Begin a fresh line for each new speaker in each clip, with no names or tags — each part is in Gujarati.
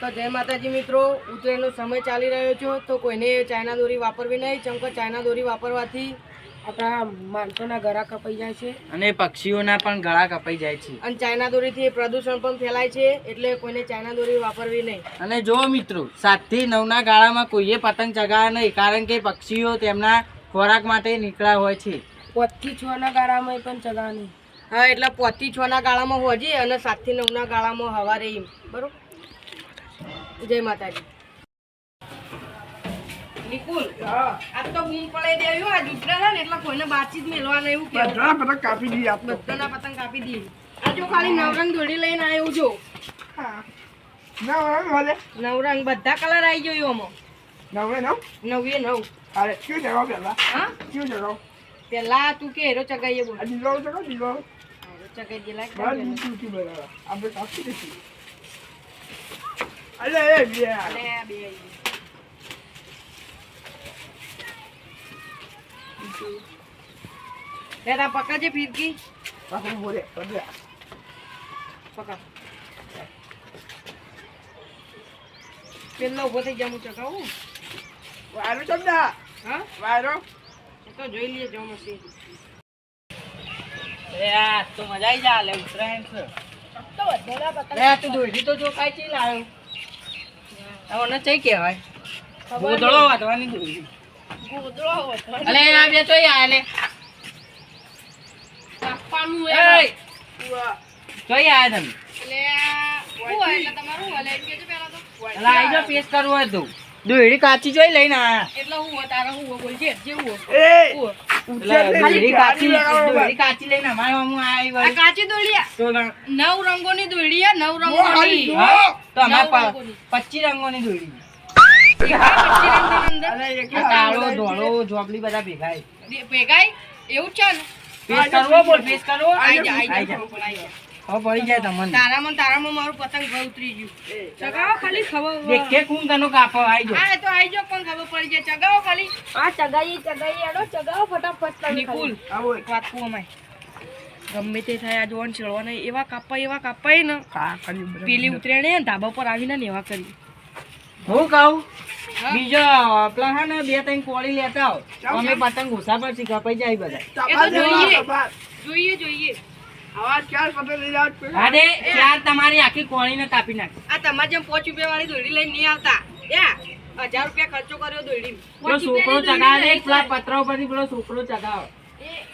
તો જય માતાજી મિત્રો ઉત્તરાયણનો સમય ચાલી રહ્યો છે તો કોઈને ચાઇના દોરી વાપરવી નહીં ચમ કે ચાઇના દોરી વાપરવાથી આપણા માણસોના ગળા કપાઈ જાય છે.
અને પક્ષીઓના પણ ગળા કપાઈ જાય છે.
અને ચાઇના દોરીથી પ્રદૂષણ પણ ફેલાય છે એટલે કોઈને ચાઇના દોરી વાપરવી નહીં.
અને જો મિત્રો સાતથી નવના ગાળામાં કોઈએ પતંગ ચગાવ્યા નહીં કારણ કે પક્ષીઓ તેમના ખોરાક માટે નીકળ્યા હોય છે.
પોતથી છ ના ગાળામાં પણ ચગાવવાની. હા એટલે પોતથી છ ના ગાળામાં હોજી અને સાતથી નવના ગાળામાં હવારે બરોબર? જય માતાજી. નિકુલ આજ તો બૂમ પડાઈ દેવ્યું આ દુસરા ને એટલે કોઈને બાતચીત મેળવાના એવું કેવું
બધાના પતંગ કાપી દઈએ આપણે
બધાના પતંગ કાપી દઈએ આ જો ખાલી નવરંગ દોરી લઈને આવ્યો જો.
ના ભલે
નવરંગ બધા કલર આવી ગયો આમાં.
નવે નવ?
નવે નવ.
અરે કયું જગાવ પેલા
હા?
કયું જગાવ
પેલા તું કે હેરો ચગાઈએ બોલ.
દીલો દીલો
ચગાઈ દે લાગ
બસ દીધું હતું બરાબર. આપણે કાપી દઈશું. અરે એ બે.
આ બે. લે તાર પકડજે ફિરકી.
પાછળ બોલે બોલે
પકડ પેલો ઊભો થઈ જા હું ચગાવું
વાયરો ચમડા
હા?
વાયરો
એ તો જોઈ લઈએ જો મશીન
અરે આ તો મજા આવી જાય લે ઉત્તરાયણ છે.
તો વધેલા
અરે આ તું દોરી તો જો કાંઈ ચી લાવ્યો
ઓને ચઈ કહેવાય.
ગોદડો વાટવાની દોરી અલે આ બે ચોઈ આ લે
કાપવાનું
એય! ચોઈ આયા તમે
તો.
કાચી જોઈ લઈને આયા.
એટલે હું હોય હું હોય બોલજે જે હું હોય.
એ!
હું હોય.
એટલે દોરી કાચી દોરી કાચી લઈને અમારે હું આવી
આ કાચી
ના-
નવ રંગોની દોરડિયા નવ રંગોની?
તો અમારે. પચીસ રંગોની. દોરી
પચી રંગોની અંદર?
અરે એક
આ કાળો ધોળો જોબલી બધા
ભેગાય ભેગાય? એવું છે ને?
ફેસ કરવો બોલ ફેસ કરવો.
આઈ જા આઈ જા.
હવે પડી જાય તમને.
તારામાં તારામાં મારું પતંગ ઘર ઉતરી ગયું. ચગાવો ખાલી ખબર
દેખે કું તનો કાપો આઈ જો.
હા તો આઈ જો પણ ખબર પડી જાય. ચગાવો ખાલી.
આ ચગાઈ ચગાઈ એડો ચગાવો ફટાફટ
નિકુલ
આવો
એક. વાત અમાય ગમે તે થાય આ જોવાનું છેડવાના એવા કાપા એવા કાપાય ને. પેલી ઉતરેણે ધાબા પર આવીને ને એવા કરી
હું કહું? બીજો પેલા હા ને બે ત્રણ કોળી લેતા આવો. અમે પતંગ ઘુસા પરથી કપાઈ જાય બધા.
જોઈએ. જોઈએ જોઈએ.
આવા ચાર પતંગ લઈ જાઓ તો.
અરે ચાર તમારી આખી કોળીને કાપી નાખી.
આ તમારે જેમ પાંચ રૂપિયા વાળી દોડી લઈને નહીં આવતા. હજાર રૂપિયા ખર્ચો કર્યો દોડી
છોકરો ચગાવે પેલા પતરા ઉપરથી પેલો છોકરો ચગાવે.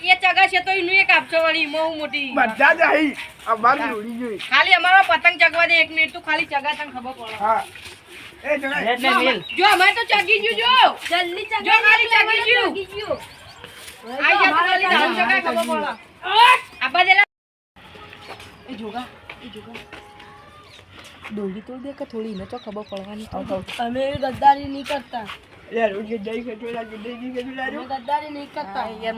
એ તો એનું એક આપશો વાળી બહુ મોટી.
બધા જ અહીં અમારી જોડી જોઈ
ખાલી અમારો પતંગ ચગવા દે એક મિનિટ તું ખાલી ચગા તને ખબર પડે.
હા. એ જગાય
જો અમારે તો ચગી ગયું જો.
જલ્દી ચગાઈ
જો ખાલી ચગી ગયું. આઈ જા ખાલી ધામ ચગાય ખબર પડે. આપા દેલા એ જોગા એ જોગા. દોડી તો દે કે થોડી ને તો ખબર પડવાની
અમે ગદ્દારી નહીં કરતા.
લે રોજ જઈ ખેતો લા જઈ ગઈ ખેતો લા
ગદ્દારી નહીં કરતા
એ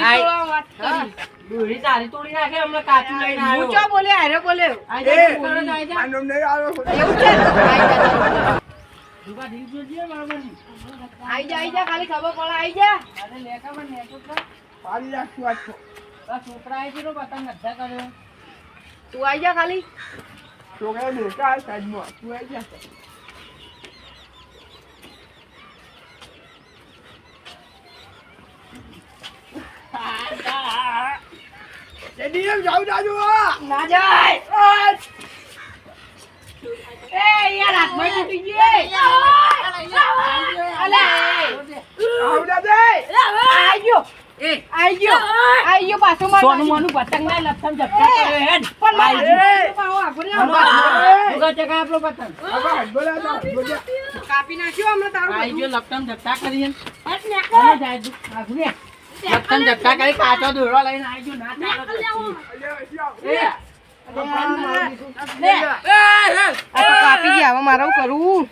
આઈ
વાત કરી.
દોરી તારી તોડી નાખે હમણાં કાચું લઈને
હું ચો બોલે હારે બોલે.
આઈ
એ
જા તું બોલો તો આઈ જા.
આનો નહીં આવ્યો
એવું છે? ને? આઈ જા.
દુકા ઢીલ જોજે મારવાની
આઈ જા આઈ જા ખાલી ખબર પડે આઈ જા.
અરે લેકા પણ નેટો તો
પાડી રાખશું આજ તો
આ છોકરા પતંગ અડધા કર્યો
તું આઈ જા ખાલી.
છોકરા બેઠા સાઈડમાં તું આવી જા. જલ્દી એમ જાઉં જાજુ
ના જાય એ યાર હાથમાં તૂટી ગઈ અલે
આવડા દે
આઈ ગયો એ આઈ ગયો આઈ ગયો પાછો માર
સોનું મોનું પતંગ ના લપસમ ઝપટા કર્યો હેડ
પણ માર
એ!
પાવો આગળ ને
apa
આગળ.
દુકા Boleh આપણો પતંગ
આવા હાથ બોલા તા બોલ્યા
કાપી jatuh હમણાં Pas
nak.
Ayo
ગયો Aku ઝપટા કરી અને જાય દુ આગુ રે લપસમ ઝપટા કરી કાચો દોરવા લઈને આઈ ના ચાલો તો. એ
લે. આ તો કાપી ગયા હવે મારે કરવું.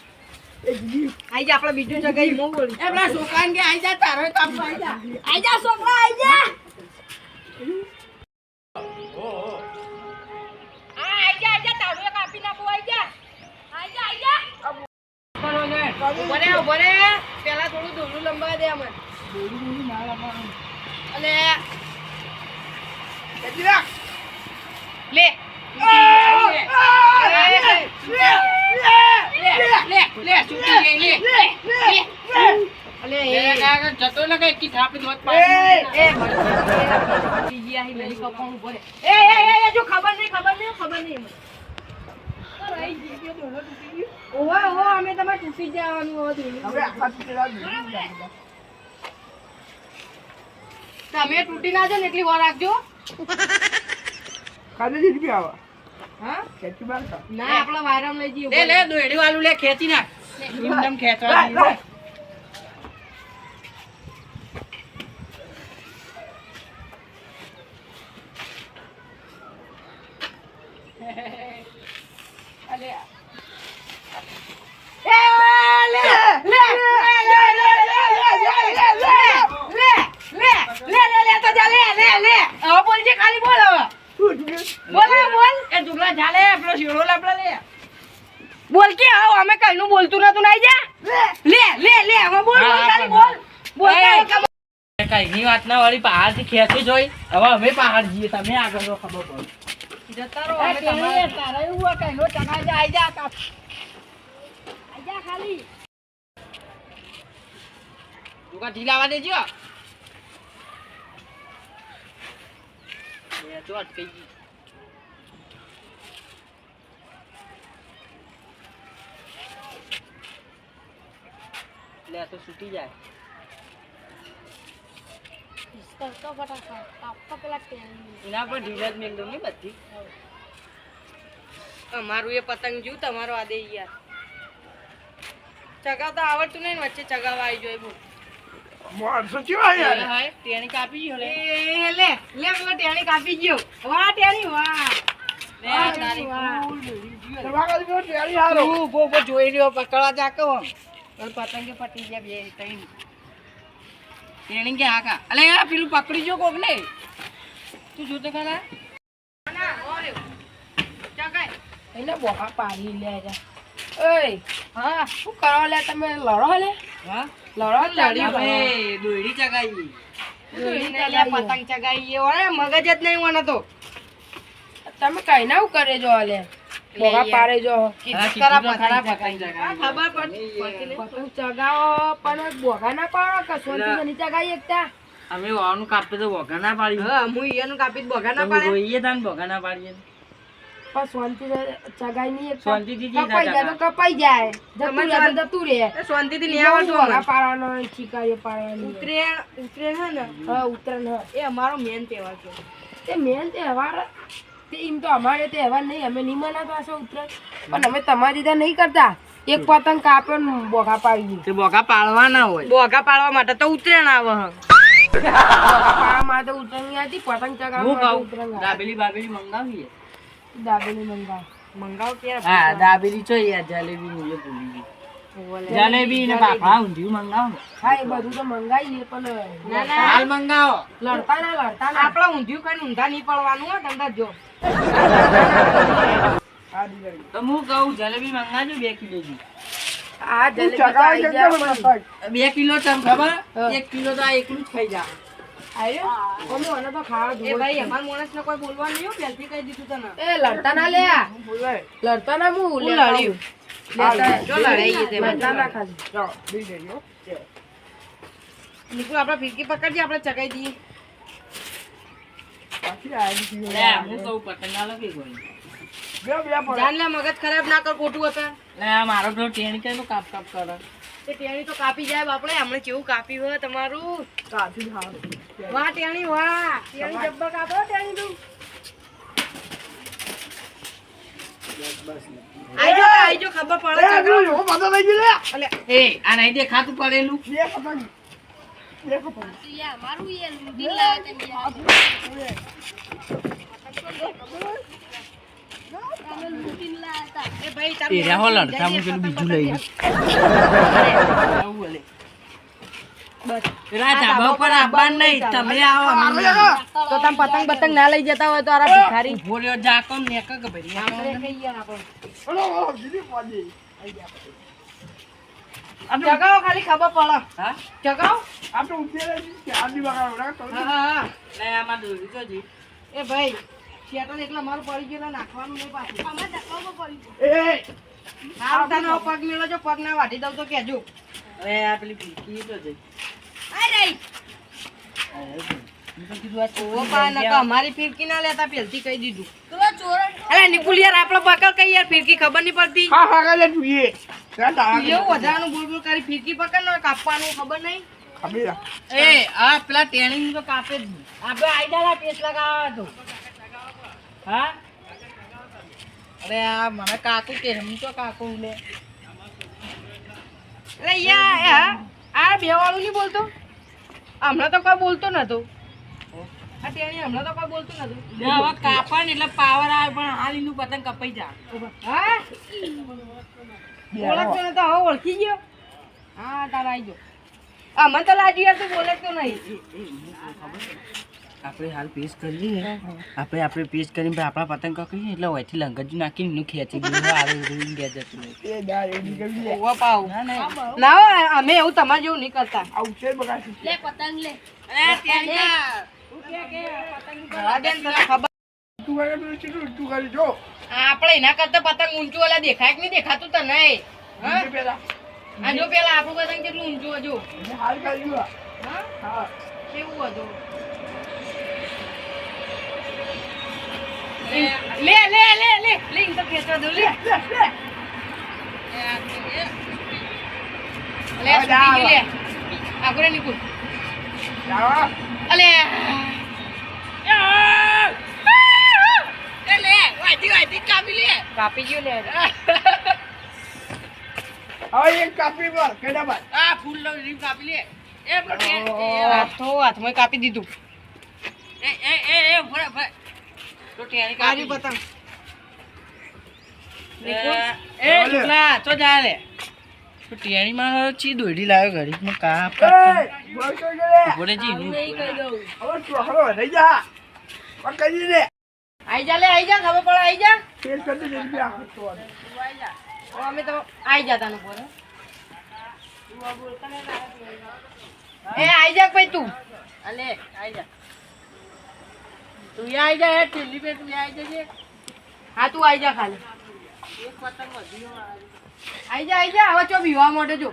આઈ જા આપણે બીજું જગ્યાએ મોં બોલી
એ પેલા છોકરાને કે આઈ જા તારો કાપવા આઈ જા.
આઈ જા છોકરા આઈ જા.
આ આઈ જા આઈ જા તારું એ કાપી નાખું આઈ જા. આઈ જા આઈ જા.
કરો ને.
ઊભો રે ઊભો રે. પેલા થોડું દોરડું લંબા દે અમને લે. જતો
ને કઈ
કી થાપી દોત
એ જો ખબર નહીં ખબર નહીં અમે તમારે તૂટી જવાનું
હવે
તમે તૂટી ના જાય ને એટલી વાર રાખજો.
કાલે જ રૂપિયા આવા.
હા?
ખેંચી બાર
ના આપણા વાયરામ લઈ જઈએ
લે લે દોડ્યું વાળું લે ખેંચી નાખ. એકદમ ખેંચવા
લાય, લાય.
હવે બોલજે ખાલી બોલ હવે બોલ હવે બોલ
એ દુગલા ચાલે પેલો શીળો લાપડા લે
બોલ કે આવ અમે કઈનું બોલતું નતું નાઈ જા લે લે લે હવે બોલ બોલ ખાલી બોલ બોલ
એ.
કે
કઈ ની વાત ના વાળી પહાડથી ખેંચી જોઈ. હવે અમે પહાડ જઈએ. તમે આગળ જો ખબર પડે.
જતા રહો અમે એવું હોય કઈનો ટકા જા આઈ જા
ખાલી.
દુગા ઢીલાવા દેજો. જો અટકી ગઈ. લે તો છૂટી જાય.
કરતો ફટાફટ કાપતો પેલા ટેણી
એના પર ઢીલા જ મેલ દઉં ને બધી.
અમારું એ પતંગ જુ તમારો આ આદે યાર. ચગાવતા આવડતું નહીં વચ્ચે ચગાવવા આવી જોઈએ બોલ
માણસો કેવા યાર?
હાય તેની કાપી ગયો લે.
એ લે લે પેલો ટેણી કાપી ગયો. વાહ ટેણી વાહ.
લે તારી ફૂલ દોરી ગયો.
તમારા કાલે પેલો ટેણી હારો.
તું ઊભો ઊભો જોઈ રહ્યો પકડવા જાકો. પણ પતંગે પટી ગયા બે ત્રણ. તેણી કે આકા અલે આ પેલું પકડી જો કોક ને. તું જોતો ખરા
ના, ઓરે ચગાય.
એને બોકા પાડી લે જા. ઓય
હા
શું કરો લે તમે? લડો લે.
હા?
લડો લડી
દોયડી ચગાવી
દોરી લે પતંગ ચગાઈ એ ઓરે મગજ જ નહીં વણતો તો.
તમે કઈ ના કરે જો લે બોકા પાડે જો.
પતંગ ચગાવી.
પણ બોકા ના પાડો કે સોનથી નહીં ચગાવી એકતા.
અમે વાવનું કાપી તો વગા ના પાડી
હા હું ઈયાનું કાપી બગા ના પાડે.
રોઈએ તાન વગા ના પાડીએ.
પણ સોનથી ચગાઈ નહીં એકતા.
શાંતિથી જઈ
કપાઈ જાય તો કપાઈ જાય. જતું રહે તો જતું રહે.
એ શાંતિથી નહીં
બીજા
આવડતું
બોકા
અમને.
પાડવાનો
ઉત્તરાયણ ઉત્તરાયણ હે ને?
હા ઉત્તરાયણ હા
એ અમારો મેન તહેવાર છે.
તે મેન તહેવાર તે એમ તો અમારે તહેવાર નહીં અમે નહીં મનાતા હશો ઉત્તરાયણ. પણ અમે તમારી રીતે નહીં કરતા. એક પતંગ કાપ્યો ને બોઘા પાડી
દીધું બોગા પાડવાના હોય.
બોગા પાડવા માટે તો ઉત્તરાયણ આવે હે.
બોઘા પાડવા માટે ઉત્તરાયણ પતંગ ચગાવવા ઉત્તરાયણ
દાબેલી બાબેલી મંગાવીએ?
દાબેલી મંગાવ.
મંગાવ ક્યારે
હા દાબેલી છો યાર જલેબી ને એ ભૂલી ગઈ. જલેબી ને બાફા ઊંધિયું મંગાવો
હા એ બધું તો મંગાવીએ પણ
ના ના.
હાલ મંગાવો.
લડતા ના લડતા
આપડે ઊંધિયું કઈ ઊંધા નહીં પડવાનું હો જો.
તો હું કહું જલેબી મંગાજો બે કિલો ની
આ જલેબી?
બે કિલો તમ ખબર એક કિલો તો આ એકલું જ ખાઈ જા
આયો? અમે મને તો ખાવા
એ
ધોળ
ભાઈ
છે.
અમાર માણસ ને કોઈ બોલવાનું નહીં કહી દીધું તને
લડતા ના લે આ.
બોલાય.
લડતા ના હું
હું
લેતા
લડ્યું.
આવું. લેતા-
જો લડાઈએ તે
લડતા ના ખાલી
જાઓ, લઈ જજો.
નીકળો આપણે ફિરકી પકડજે આપણે ચગાઈ દઈએ મગજ ખરાબ ના કર ખોટું હતા
મારો પેલો ટેણી કે કાપ કાપ કરે.
તે ટેણી તો કાપી જાય બાપડે હમણાં કેવું કાપી હોય તમારું?
કાપી
વાહ ટેણી વાહ. ટેણી જબ્બા કાપો ટેણી તું આઈજો આઈજો ખબર પડે
લઈ ગયો લે.
એ આ નહીં દેખાતું પડેલું. લડતા હું પેલું બીજું લઈ આવવાનું નહીં તમે આવો.
તો તમે પતંગ પતંગ ના લઈ જતા હોય તો આરા ભિખારી.
બોલ્યો જાકો ને કે ભાઈ ને.
ઓલો, ઓલો, દીદી પહોંચી.
ચગાવો ખાલી ખબર પડે.
હા?
ચગાવો
આ તો ઉતરેલા છે. ચાર બગાડો. રાખ,
હા હા હા.
લે આમાં દોરી તો
એ ભાઈ શેટર એટલે મારું પડી ગયું નાખવાનું નહીં પાછું.
એ,
હારું તને હવે પગ મેળો જો પગ ના વાટી દઉં તો કેજો
હવે આ પેલી ફીકી તો જઈ. ઓવો અમારી ફિરકી ના લેતા પહેલથી કહી દીધું. અરે નિકુલ યાર આપણો પકડ કઈ યાર? ફિરકી ખબર નહીં પડતી.
હા તારા
એવું વધારાનું બોલ બોલ કરી ફિરકી પકડ કાપવાનું ખબર નહીં?
ખબર
એ આ પેલા ટેણીંગ તો કાપે જ આપણે આઈડાલા પેસ્ટ લગાવવા તો. હા? અરે આ મને કાકુ કે હમ તો કાકુ લે અરે યા આ બે વાળું નહીં બોલતો? હમણાં તો કોઈ બોલતો નતો. આ ટેણી હમણાં તો કોઈ બોલતું નતું. હવે કાપા ને એટલે પાવર આવે પણ હાલ એનું પતંગ કપાઈ જા હા? ઓળખતો નતો હવે ઓળખી ગયો. હા તારા આવી ગયો અમે તો લાજી યાર તું બોલે તો નહીં. આપણે હાલ પેસ્ટ કરી આપણે આપણે પેસ્ટ કરીને આપણા પતંગ કકડીએ એટલે હોયથી જ નાખીને એનું ખેંચી આવે ગયા પાવ. ના અમે એવું તમારે જેવું નહીં કરતા.
આવું છે બગાડશે.
જવા દે ખબર?
તું કરે તું કરી જો.
આપણે એના કરતા પતંગ ઊંચું ઓલા દેખાય કે નહીં દેખાતું તને? હા?
પેલા.
આ જો પેલા આપણું પતંગ કેટલું ઊંચું હજુ. કેવું હતું? લે લે લે લે. લે તો ખેંચવા દો લે.
લે, લે.
આગળ નીકળ. અલે. લે કાપી લે કાપી ગયો લે
હવે એક કાપી પર, કેડા પર.
આ ફૂલ લો રીમ કાપી લે એ પણ તો હાથમાં કાપી દીધું. એ એ એ એ ભરે ભરે તો ટેણી કાપી. પતંગ. એ ચૂકલા તો જા લે ટેણી માં ચી દોડી લાવ્યો ઘડી કાપ
બોલ તો.
બોલે જી નું
હવે રહી જા. કરી દે.
આઈ જા લે આઈ જા ખબર પડે આઈ જા
તેલ કરી દે, જલ્દી આ જા
ઓ, અમે તો આઈ જાતા નું બોલે એ આઈ જા ભાઈ તું અલે આઈ જા તું આઈ જા હે ટીલી બે તું આઈ જજે હા તું આઈ જા ખાલી એક પતંગ વધ્યો આઈ જા આઈ જા હવે ચો બીવા મોટે જો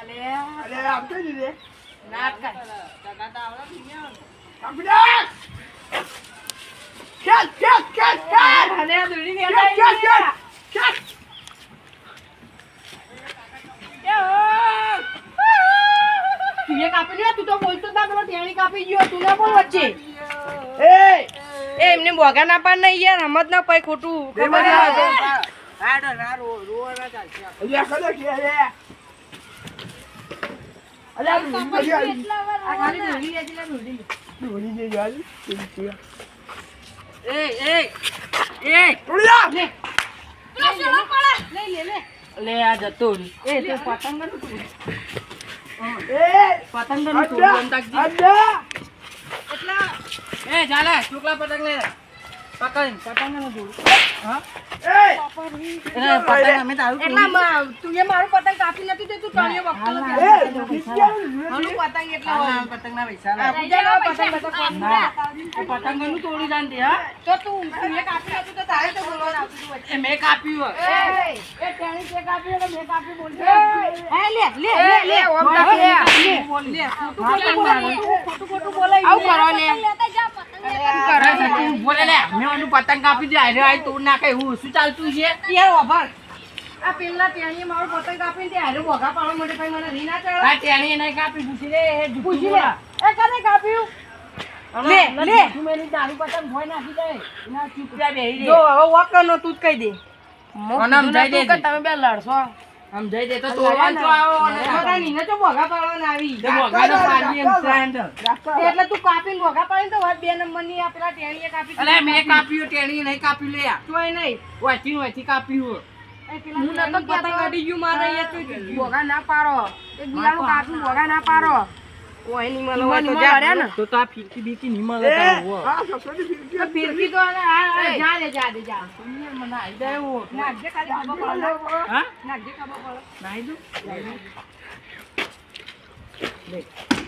અલે. અલે આ દોડી ને
ખેંચ, ખેંચ, ખેંચ. ખેંચ.
તું એ કાપી લે તું તો જ ના પેલો ટેણી કાપી ગયો તું ના બોલ વચ્ચે.
એ,
એ એમને બોગા ના પાડ નહીં યાર રમત ના પાય ખોટું. ખબર ના
બધા-
હોય.
અલ્યા, કદે કે લે.
આ જતો એ તે પતંગનું
પતંગનું.
એટલા. એ ચાલે શુક્લા પતંગ લે પકડ. પતંગનું તોડ હા?
એ,
પતંગ અમે તારું એટલા માં તું એ મારું પતંગ કાપી નથી દે તું તળિયો વખતો
એ,
નથી
ડૂબી ગયા, ડૂબી
મારું
ગયા.
પતંગ એટલા હોય. પતંગ ના પૈસા પૂજા ના પતંગ પતંગ પતંગનું તોડી દાન દે તો તું તું એ કાપી નથી તો તારે તો બોલવાનું આવતું હતું વચ્ચે. મેં કાપ્યું બોલે? લે ઓનું પતંગ કાપી દે હારે હારે તોડ નાખે એવું શું ચાલતું છે? યાર વાભર આ પેલા ટેણીએ મારો પતંગ કાપી દે હારે વોગા પાડવા માટે ભાઈ મને રી ના ચડે આ ટેણીએ નહીં કાપી પૂછી લે એ પૂછી લે. એ કને કાપ્યું? લે લે. મેલી દારૂ પતંગ ભોય નાખી દે. ના ચૂપચાપ બેહી જો હવે વોકનો તું જ કહી દે.
મને સમજાઈ દે તમે બે લડશો.
સમજાઈ દે તો તોડવાનું તો આવો અને તો નીને તો ભોગા પાડવાના આવી. તો વઘાનો પાડીએ ને ફ્રેન્ડ એટલે તું કાપી ભોગા પાડી તો વાત બે નંબરની આ પેલા ટેણીએ કાપી અરે મેં કાપ્યું ટેણીએ નહીં કાપ્યું લે તો એ નહીં. વાંચી વાંચી કાપ્યું હું નતો પતંગ અડી ગયું મારે
બોગા ના પાડો. એક બીજાનું કાપી ભોગા ના પાડો.
કોઈ નહીં મળે
ઈમાં
હોય તો જા.
ને?
તો તો આ ફીરકી બીકી નહીં મળે તારું હો.
આ સસોટી ફિરકી
તો ફીરકી તો આ- જા દે જા દે જા મને આઈ જાય એવું
નાખજે ખાલી ખબર પડે.
હા?
નાખજે ખબર પડે.
નાઈ દઉં. અમારી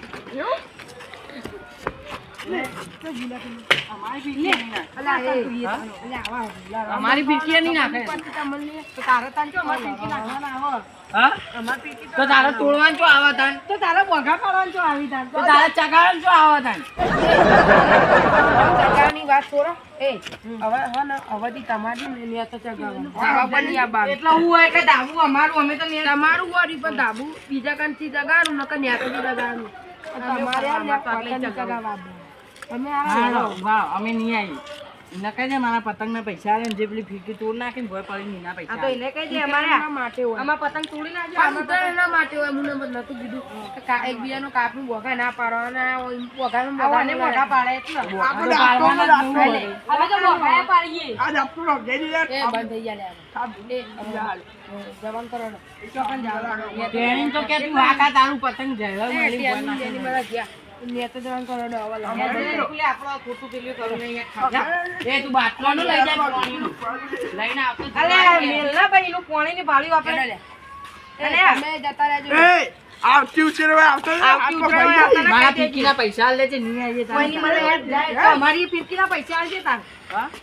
ફીરકી નહીં નાખે.
અલા, એ,
હા?
અલા, આવા હુલા રામ.
અમારી ફીરકી નહીં નાખે.
તો તારે તાન ચો અમારી પીંકી નાખવાના આવો.
હા?
અમારી પીંકી
તો તારે તોડવાનું ચો આવા તાન?
તો તારે બોઘા પાડવાનું ચો આવી તાન.
તો તારે ચગાડવાનું ચો આવા તાન?
ચગાવવાની વાત છોડો. એ હવે ને હવેથી તમારી ને તો હવે.
એટલે હું હોય ધાબુ અમારું અમે તો ને
તમારું હોય પણ ધાબુ બીજા કાંથી ચગાવવાનું નકર ન્યાથી ચગાવવાનું તમારે આ ને પતંગ ચગાવવાનું. તમે આ
વાહ, અમે નહીં આવી. એને કહી દે મારા પતંગના પૈસા આવે જે પેલી ફીકી તોડ નાખીને ભોય પડી નીના
આ
પૈસા
તો એને કહી દે અમારે
માટે હોય.
અમાર પતંગ તોડી નાખજો
અમાર ઉત્તરાયણ એના માટે હોય મને મત નતું કીધું. કે કા- કાપનું બોગા ના પાડવાના બોગાનું બોગા
આવાને મોઢા પાડે એટલે.
આપણે આપવાનો જ આપવો.
અમે તો બોગા પાડીએ.
આજ આપતું રહો, જઈ લે.
એ બંધ થઈ જાય હવે. હવે જવાન કરો ને.
તો કે તું આ તારું પતંગ જયલો
એ
મળી ભોય
ટેની જેની બધા ગયા. ને તો જવાન કરો ને હવે
આપણો ખોટું પેલું કરું ને એ તું બાટલાનું લઈ જા પાણીનું. લઈને આવતો
અલે મેલના ભાઈ એનું પાણીની ભાળ્યું આપણે
લે. તમે જતા રહેજો.
આવતી ઉછેરવા આવતો
આવતી
આટલો
ઉછેરવા
ભાઈ
આવતા
મારા પીકીના પૈસા લે છે નહીં આવીએ.
કોઈની મને અમારી પૈસા આવશે તાર.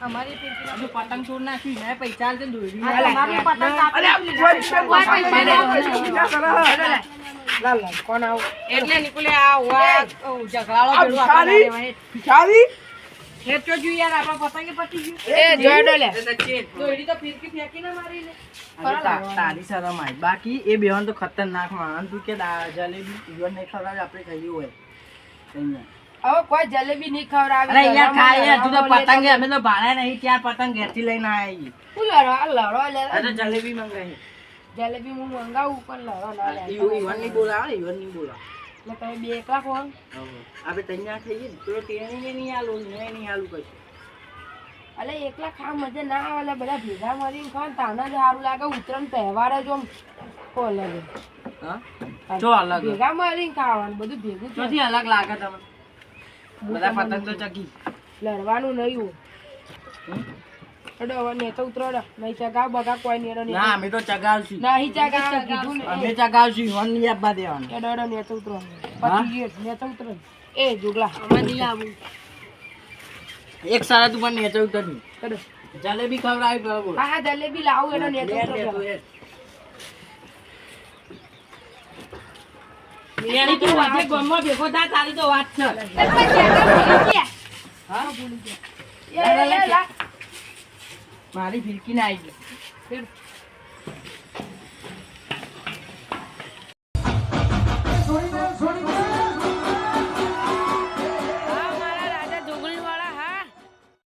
અમારી
પતંગ છોડ નાખી ને આલજે દોરી
પતંગ પૈસા નહીં
કોઈ
આપે.
બીજા કરે.
લા લા કોણ આવું?
એટલે નીકળે આ ઝઘડાળો
આ
આપણે
ભિખારી?
રહેવાય.
ભિખારી?
યાર આપણા પતંગે પતી ગયું.
એ જોડો લે
દોયડી તો ફીરકી ફેંકીને મારી લે
તારી શરમ આય બાકી એ બેહન તો ખતરનાક માણસ. તું કે જલેબી ઈવન નહીં ખવડાવે આપણે ખાઈ હોય.
હવે કોઈ જલેબી નહીં ખવડાવે
અરે તો
લડવા
પતંગ અમે તો ભાડે નહીં ત્યાં પતંગ ઘેરથી લઈને આવી
શું લડો આ લે?
તો જલેબી મંગાવી.
જલેબી હું મંગાવું પણ લડો ના લે
ઈવનની બોલાવે ઈવનની બોલાવે.
એટલે તમે બે એકલા કોણ
આપણે તૈયાર થઈ ને પેલો ટેણીને નહીં આલું ને નહીં આલું કશું.
અલે એકલા ખા મજા ના આવે બધા ભેગા મળીને ખાવ તાના જ સારું લાગે ઉત્તરાયણ તહેવાર જ આમ કોલે.
હા? જો અલગ.
ભેગા મળીને ખાવાનું બધું ભેગું છે
ચોથી અલગ લાગે તમને? બધા પતંગ તો ચકી
લડવાનું નહીં હોય. અડો હવે નેતો ઉતરો નહીં ચગાવ બગા કોઈ નેડો
ના અમે તો ચગાવશું
નહીં ચગાવ કીધું ને
અમે ચગાવશું ઈવન નહીં આપવા દેવાનું
એડો એડો નેતો ઉતરો
હા?
પતી ગયું નેતો ઉતરો એ જોગલા
અમે નહીં આવું
એક સારા તું પણ નેચે ઉતર નહીં જલેબી ખવડાવી પેલો
હા હા જલેબી લાવું એનો
લે,
ઉતરો
તું. એની તું વાજે ગામમાં ભેગો થા, તારી તો વાત છે હા?
ભૂલી ગયા એ, લા.
મારી ફિરકી ના આવી ગઈ
છોડી છોડી.